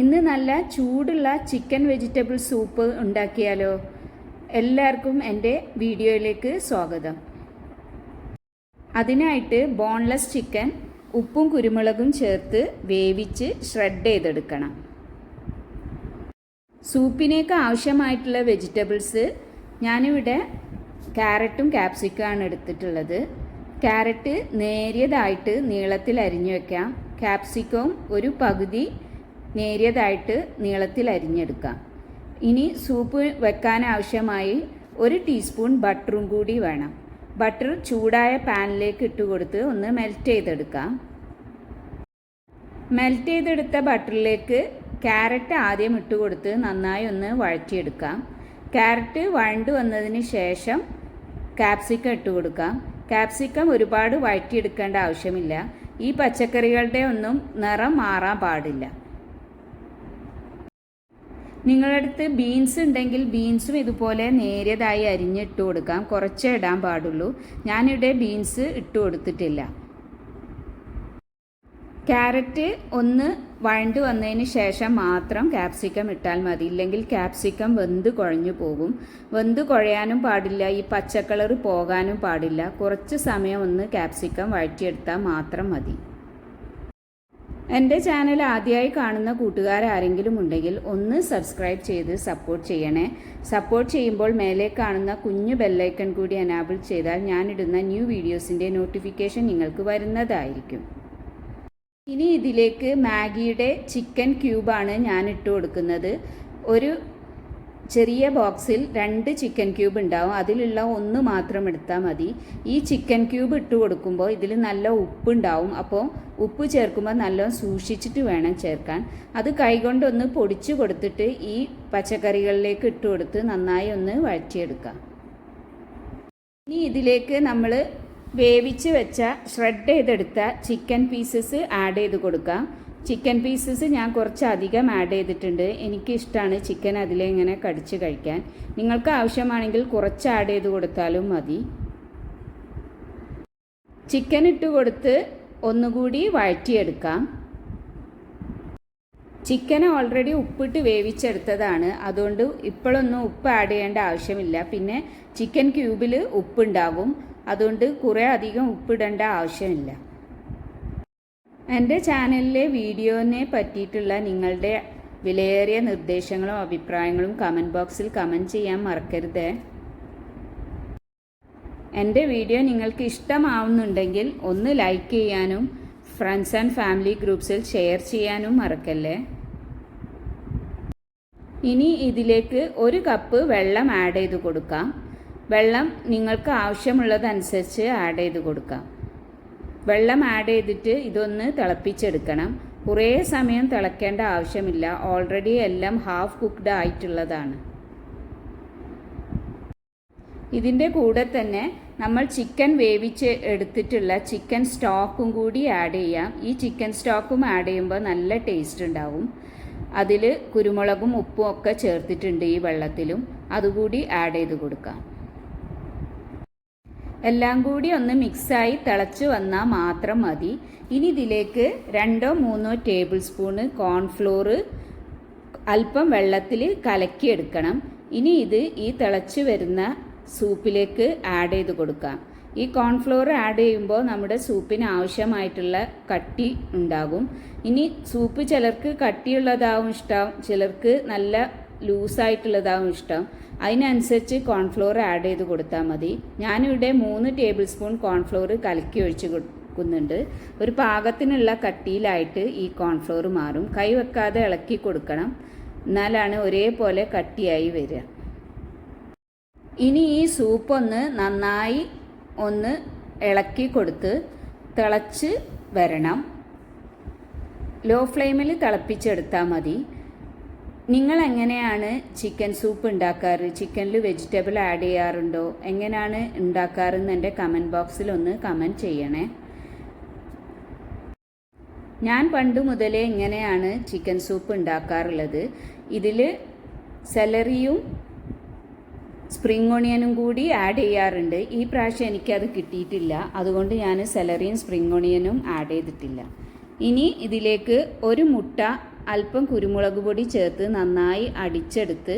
ഇന്ന് നല്ല ചൂടുള്ള ചിക്കൻ വെജിറ്റബിൾ സൂപ്പ് ഉണ്ടാക്കിയാലോ? എല്ലാവർക്കും എന്റെ വീഡിയോയിലേക്ക് സ്വാഗതം. അതിനായിട്ട് ബോൺലെസ് ചിക്കൻ ഉപ്പും കുരുമുളകും ചേർത്ത് വേവിച്ച് ഷ്രെഡ് ചെയ്തെടുക്കണം. സൂപ്പിനേക്ക് ആവശ്യമായിട്ടുള്ള വെജിറ്റബിൾസ് ഞാനിവിടെ ക്യാരറ്റും ക്യാപ്സിക്കാണ് എടുത്തിട്ടുള്ളത്. ക്യാരറ്റ് നേരിയതായിട്ട് നീളത്തിൽ അരിഞ്ഞു വയ്ക്കാം ക്യാപ്സിക്കവും ഒരു പകുതി നേരിയതായിട്ട് നീളത്തിൽ അരിഞ്ഞെടുക്കാം. ഇനി സൂപ്പ് വെക്കാൻ ആവശ്യമായി ഒരു ടീസ്പൂൺ ബട്ടറും കൂടി വേണം. ബട്ടർ ചൂടായ പാനിലേക്ക് ഇട്ട് കൊടുത്ത് ഒന്ന് മെൽറ്റ് ചെയ്തെടുക്കാം. മെൽറ്റ് ചെയ്തെടുത്ത ബട്ടറിലേക്ക് ക്യാരറ്റ് ആദ്യം ഇട്ട് കൊടുത്ത് നന്നായി ഒന്ന് വഴറ്റിയെടുക്കാം. ക്യാരറ്റ് വഴണ്ടു വന്നതിന് ശേഷം ക്യാപ്സിക്കം ഇട്ട് കൊടുക്കാം. കാപ്സിക്കം ഒരുപാട് വഴറ്റിയെടുക്കേണ്ട ആവശ്യമില്ല. ഈ പച്ചക്കറികളുടെ ഒന്നും നിറം മാറാൻ പാടില്ല. നിങ്ങളുടെ ബീൻസ് ഉണ്ടെങ്കിൽ ബീൻസും ഇതുപോലെ നേരിയതായി അരിഞ്ഞിട്ട് കൊടുക്കാം. കുറച്ചേ ഇടാൻ പാടുള്ളൂ. ഞാനിവിടെ ബീൻസ് ഇട്ട് കൊടുത്തിട്ടില്ല. ക്യാരറ്റ് ഒന്ന് വഴണ്ട് വന്നതിന് ശേഷം മാത്രം ക്യാപ്സിക്കം ഇട്ടാൽ മതി. ഇല്ലെങ്കിൽ ക്യാപ്സിക്കം വെന്ത് കുഴഞ്ഞു പോകും. വെന്ത് കുഴയാനും പാടില്ല. ഈ പച്ചക്കളർ പോകാനും പാടില്ല. കുറച്ച് സമയം ഒന്ന് ക്യാപ്സിക്കം വഴറ്റിയെടുത്താൽ മാത്രം മതി. എന്റെ ചാനൽ ആദ്യമായി കാണുന്ന കൂട്ടുകാരാരെങ്കിലും ഉണ്ടെങ്കിൽ ഒന്ന് സബ്സ്ക്രൈബ് ചെയ്ത് സപ്പോർട്ട് ചെയ്യണേ. സപ്പോർട്ട് ചെയ്യുമ്പോൾ മേലെ കാണുന്ന കുഞ്ഞു ബെല്ലൈക്കൺ കൂടി എനാബിൾ ചെയ്താൽ ഞാനിടുന്ന ന്യൂ വീഡിയോസിന്റെ നോട്ടിഫിക്കേഷൻ നിങ്ങൾക്ക് വരുന്നതായിരിക്കും. ഇനി ഇതിലേക്ക് മാഗിയുടെ ചിക്കൻ ക്യൂബാണ് ഞാൻ ഇട്ട് കൊടുക്കുന്നത്. ഒരു ചെറിയ ബോക്സിൽ രണ്ട് ചിക്കൻ ക്യൂബ് ഉണ്ടാവും. അതിലുള്ള ഒന്ന് മാത്രം എടുത്താൽ മതി. ഈ ചിക്കൻ ക്യൂബ് ഇട്ട് കൊടുക്കുമ്പോൾ ഇതിൽ നല്ല ഉപ്പുണ്ടാവും അപ്പോൾ ഉപ്പ് ചേർക്കുമ്പോൾ നല്ല സൂക്ഷിച്ചിട്ട് വേണം ചേർക്കാൻ. അത് കൈകൊണ്ടൊന്ന് പൊടിച്ചു കൊടുത്തിട്ട് ഈ പച്ചക്കറികളിലേക്ക് ഇട്ട് കൊടുത്ത് നന്നായി ഒന്ന് വഴറ്റിയെടുക്കാം. ഇനി ഇതിലേക്ക് നമ്മൾ വേവിച്ച് വെച്ച ഷ്രെഡ് ചെയ്തെടുത്ത ചിക്കൻ പീസസ് ആഡ് ചെയ്ത് കൊടുക്കാം. ചിക്കൻ പീസസ് ഞാൻ കുറച്ചധികം ആഡ് ചെയ്തിട്ടുണ്ട്. എനിക്കിഷ്ടമാണ് ചിക്കൻ അതിലിങ്ങനെ കടിച്ച് കഴിക്കാൻ. നിങ്ങൾക്ക് ആവശ്യമാണെങ്കിൽ കുറച്ച് ആഡ് ചെയ്ത് കൊടുത്താലും മതി. ചിക്കൻ ഇട്ട് കൊടുത്ത് ഒന്നുകൂടി വഴറ്റിയെടുക്കാം. ചിക്കൻ ഓൾറെഡി ഉപ്പിട്ട് വേവിച്ചെടുത്തതാണ്. അതുകൊണ്ട് ഇപ്പോഴൊന്നും ഉപ്പ് ആഡ് ചെയ്യേണ്ട ആവശ്യമില്ല. പിന്നെ ചിക്കൻ ക്യൂബിൽ ഉപ്പുണ്ടാകും അതുകൊണ്ട് കുറേ അധികം ഉപ്പിടേണ്ട ആവശ്യമില്ല. എന്റെ ചാനലിലെ വീഡിയോനെ പറ്റിയിട്ടുള്ള നിങ്ങളുടെ വിലയേറിയ നിർദ്ദേശങ്ങളും അഭിപ്രായങ്ങളും കമന്റ് ബോക്സിൽ കമന്റ് ചെയ്യാൻ മറക്കരുത്. എന്റെ വീഡിയോ നിങ്ങൾക്ക് ഇഷ്ടമാവുന്നുണ്ടെങ്കിൽ ഒന്ന് ലൈക്ക് ചെയ്യാനും ഫ്രണ്ട്സ് ആൻഡ് ഫാമിലി ഗ്രൂപ്പ്സിൽ ഷെയർ ചെയ്യാനും മറക്കല്ലേ. ഇനി ഇതിലേക്ക് ഒരു കപ്പ് വെള്ളം ആഡ് ചെയ്ത് കൊടുക്കാം. വെള്ളം നിങ്ങൾക്ക് ആവശ്യമുള്ളതനുസരിച്ച് ആഡ് ചെയ്ത് കൊടുക്കാം. വെള്ളം ആഡ് ചെയ്തിട്ട് ഇതൊന്ന് തിളപ്പിച്ചെടുക്കണം. കുറേ സമയം തിളക്കേണ്ട ആവശ്യമില്ല. ഓൾറെഡി എല്ലാം ഹാഫ് കുക്ക്ഡ് ആയിട്ടുള്ളതാണ്. ഇതിന്റെ കൂടെ തന്നെ നമ്മൾ ചിക്കൻ വേവിച്ച് എടുത്തിട്ടുള്ള ചിക്കൻ സ്റ്റോക്കും കൂടി ആഡ് ചെയ്യാം. ഈ ചിക്കൻ സ്റ്റോക്കും ആഡ് ചെയ്യുമ്പോൾ നല്ല ടേസ്റ്റ് ഉണ്ടാവും. അതിൽ കുരുമുളകും ഉപ്പും ഒക്കെ ചേർത്തിട്ടുണ്ട് ഈ വെള്ളത്തിലും. അതുകൂടി ആഡ് ചെയ്ത് കൊടുക്കാം. എല്ലാം കൂടി ഒന്ന് മിക്സായി തിളച്ച് വന്നാൽ മാത്രം മതി. ഇനി ഇതിലേക്ക് രണ്ടോ മൂന്നോ ടേബിൾ സ്പൂണ് കോൺഫ്ലോർ അല്പം വെള്ളത്തിൽ കലക്കിയെടുക്കണം. ഇനി ഇത് ഈ തിളച്ച് വരുന്ന സൂപ്പിലേക്ക് ആഡ് ചെയ്ത് കൊടുക്കാം ഈ കോൺഫ്ലോർ ആഡ് ചെയ്യുമ്പോൾ നമ്മുടെ സൂപ്പിന് ആവശ്യമായിട്ടുള്ള കട്ടി ഉണ്ടാകും. ഇനി സൂപ്പ് ചിലർക്ക് കട്ടിയുള്ളതാവും ഇഷ്ടം ചിലർക്ക് നല്ല ലൂസായിട്ടുള്ളതാവും ഇഷ്ടം. അതിനനുസരിച്ച് കോൺഫ്ലോർ ആഡ് ചെയ്ത് കൊടുത്താൽ മതി. ഞാനിവിടെ മൂന്ന് ടേബിൾ സ്പൂൺ കോൺഫ്ലോർ കലക്കി ഒഴിച്ച് കൊടുക്കുന്നുണ്ട്. ഒരു പാകത്തിനുള്ള കട്ടിയിലായിട്ട് ഈ കോൺഫ്ലോർ മാറും. കൈ വെക്കാതെ ഇളക്കി കൊടുക്കണം. എന്നാലാണ് ഒരേപോലെ കട്ടിയായി വരിക. ഇനി ഈ സൂപ്പ് ഒന്ന് നന്നായി ഒന്ന് ഇളക്കി കൊടുത്ത് തിളച്ച് വരണം. ലോ ഫ്ലെയിമിൽ തിളപ്പിച്ചെടുത്താൽ മതി. നിങ്ങൾ എങ്ങനെയാണ് ചിക്കൻ സൂപ്പ് ഉണ്ടാക്കാറ്? ചിക്കനിൽ വെജിറ്റബിൾ ആഡ് ചെയ്യാറുണ്ടോ? എങ്ങനെയാണ് ഉണ്ടാക്കാറെന്ന് എന്റെ കമന്റ് ബോക്സിൽ ഒന്ന് കമന്റ് ചെയ്യണേ. ഞാൻ പണ്ട് മുതലേ ഇങ്ങനെയാണ് ചിക്കൻ സൂപ്പ് ഉണ്ടാക്കാറുള്ളത്. ഇതിൽ സെലറിയും സ്പ്രിംഗ് ഓണിയനും കൂടി ആഡ് ചെയ്യാറുണ്ട്. ഈ പ്രാവശ്യം എനിക്കത് കിട്ടിയിട്ടില്ല. അതുകൊണ്ട് ഞാൻ സെലറിയും സ്പ്രിംഗ് ഓണിയനും ആഡ് ചെയ്തിട്ടില്ല. ഇനി ഇതിലേക്ക് ഒരു മുട്ട അല്പം കുരുമുളക് പൊടി ചേർത്ത് നന്നായി അടിച്ചെടുത്ത്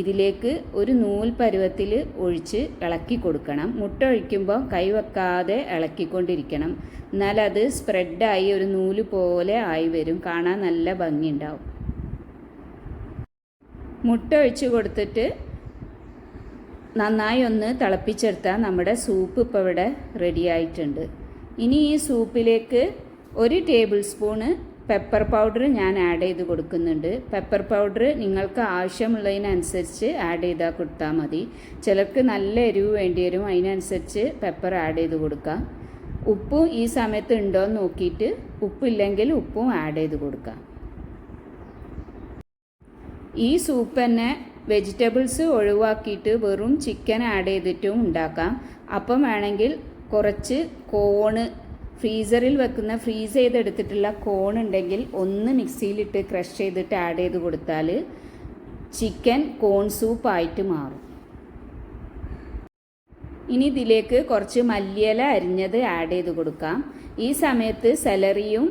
ഇതിലേക്ക് ഒരു നൂൽ പരുവത്തിൽ ഒഴിച്ച് ഇളക്കി കൊടുക്കണം. മുട്ട ഒഴിക്കുമ്പോൾ കൈവെക്കാതെ ഇളക്കിക്കൊണ്ടിരിക്കണം. എന്നാൽ അത് സ്പ്രെഡായി ഒരു നൂൽ പോലെ ആയി വരും. കാണാൻ നല്ല ഭംഗിയുണ്ടാവും. മുട്ട ഒഴിച്ച് കൊടുത്തിട്ട് നന്നായി ഒന്ന് തിളപ്പിച്ചെടുത്താൽ നമ്മുടെ സൂപ്പ് ഇപ്പോൾ ഇവിടെ റെഡി ആയിട്ടുണ്ട്. ഇനി ഈ സൂപ്പിലേക്ക് ഒരു ടേബിൾ സ്പൂണ് പെപ്പർ പൗഡർ ഞാൻ ആഡ് ചെയ്ത് കൊടുക്കുന്നുണ്ട്. പെപ്പർ പൗഡർ നിങ്ങൾക്ക് ആവശ്യമുള്ളതിനനുസരിച്ച് ആഡ് ചെയ്താൽ കൊടുത്താൽ മതി. ചിലർക്ക് നല്ല എരിവ് വേണ്ടി വരും അതിനനുസരിച്ച് പെപ്പർ ആഡ് ചെയ്ത് കൊടുക്കാം. ഉപ്പും ഈ സമയത്ത് ഉണ്ടോ എന്ന് നോക്കിയിട്ട് ഉപ്പില്ലെങ്കിൽ ഉപ്പും ആഡ് ചെയ്ത് കൊടുക്കാം. ഈ സൂപ്പ് തന്നെ വെജിറ്റബിൾസ് ഒഴിവാക്കിയിട്ട് വെറും ചിക്കൻ ആഡ് ചെയ്തിട്ടും ഉണ്ടാക്കാം. അപ്പം വേണമെങ്കിൽ കുറച്ച് കോണ് ഫ്രീസറിൽ വെക്കുന്ന ഫ്രീസ് ചെയ്തെടുത്തിട്ടുള്ള കോൺ ഉണ്ടെങ്കിൽ ഒന്ന് മിക്സിയിലിട്ട് ക്രഷ് ചെയ്തിട്ട് ആഡ് ചെയ്ത് കൊടുത്താൽ ചിക്കൻ കോൺ സൂപ്പായിട്ട് മാറും. ഇനി ഇതിലേക്ക് കുറച്ച് മല്ലിയില അരിഞ്ഞത് ആഡ് ചെയ്ത് കൊടുക്കാം. ഈ സമയത്ത് സെലറിയും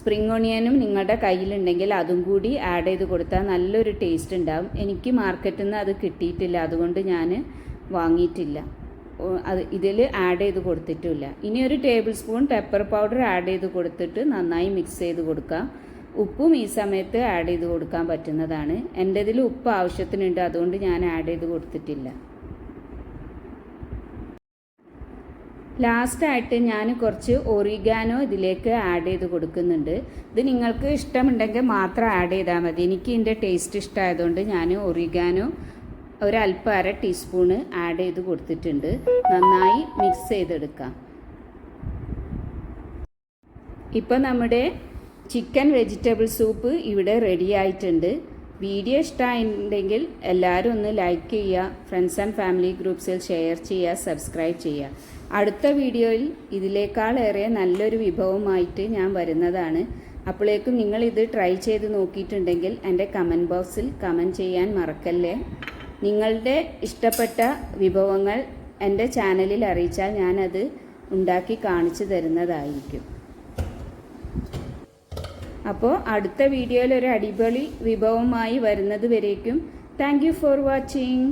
സ്പ്രിംഗ് ഓണിയനും നിങ്ങളുടെ കയ്യിലുണ്ടെങ്കിൽ അതും കൂടി ആഡ് ചെയ്ത് കൊടുത്താൽ നല്ലൊരു ടേസ്റ്റ് ഉണ്ടാവും. എനിക്ക് മാർക്കറ്റിൽ നിന്ന് അത് കിട്ടിയിട്ടില്ല അതുകൊണ്ട് ഞാൻ വാങ്ങിയിട്ടില്ല. അത് ഇതിൽ ആഡ് ചെയ്ത് കൊടുത്തിട്ടില്ല. ഇനി ഒരു tablespoon pepper powder add ചെയ്ത് കൊടുത്തിട്ട് നന്നായി മിക്സ് ചെയ്ത് കൊടുക്കാം. ഉപ്പും ഈ സമയത്ത് ആഡ് ചെയ്ത് കൊടുക്കാൻ പറ്റുന്നതാണ്. എന്റെ ഇതിൽ ഉപ്പ് ആവശ്യത്തിനുണ്ട് അതുകൊണ്ട് ഞാൻ ആഡ് ചെയ്ത് കൊടുത്തിട്ടില്ല. ലാസ്റ്റായിട്ട് ഞാൻ കുറച്ച് ഒറിഗാനോ ഇതിലേക്ക് ആഡ് ചെയ്ത് കൊടുക്കുന്നുണ്ട്. ഇത് നിങ്ങൾക്ക് ഇഷ്ടമുണ്ടെങ്കിൽ മാത്രം ആഡ് ചെയ്താൽ മതി. എനിക്ക് ഇതിന്റെ ടേസ്റ്റ് ഇഷ്ടമായതുകൊണ്ട് ഞാൻ ഒറിഗാനോ ഒരല്പം അര ടീസ്പൂണ് ആഡ് ചെയ്ത് കൊടുത്തിട്ടുണ്ട്. നന്നായി മിക്സ് ചെയ്തെടുക്കാം. ഇപ്പം നമ്മുടെ ചിക്കൻ വെജിറ്റബിൾ സൂപ്പ് ഇവിടെ റെഡി ആയിട്ടുണ്ട്. വീഡിയോ ഇഷ്ടമായിട്ടുണ്ടെങ്കിൽ എല്ലാവരും ഒന്ന് ലൈക്ക് ചെയ്യുക ഫ്രണ്ട്സ് ആൻഡ് ഫാമിലി ഗ്രൂപ്പ്സിൽ ഷെയർ ചെയ്യുക സബ്സ്ക്രൈബ് ചെയ്യുക. അടുത്ത വീഡിയോയിൽ ഇതിലേക്കാളേറെ നല്ലൊരു വിഭവമായിട്ട് ഞാൻ വരുന്നതാണ്. അപ്പോഴേക്കും ഇത് ട്രൈ ചെയ്ത് നോക്കിയിട്ടുണ്ടെങ്കിൽ എന്റെ കമന്റ് ബോക്സിൽ കമന്റ് ചെയ്യാൻ മറക്കല്ലേ? നിങ്ങളുടെ ഇഷ്ടപ്പെട്ട വിഭവങ്ങൾ എന്റെ ചാനലിൽ അറിയിച്ചാൽ ഞാനത് ഉണ്ടാക്കി കാണിച്ചു തരുന്നതായിരിക്കും. അപ്പോൾ അടുത്ത വീഡിയോയിൽ ഒരു അടിപൊളി വിഭവമായി വരുന്നത് വരേക്കും. Thank for watching.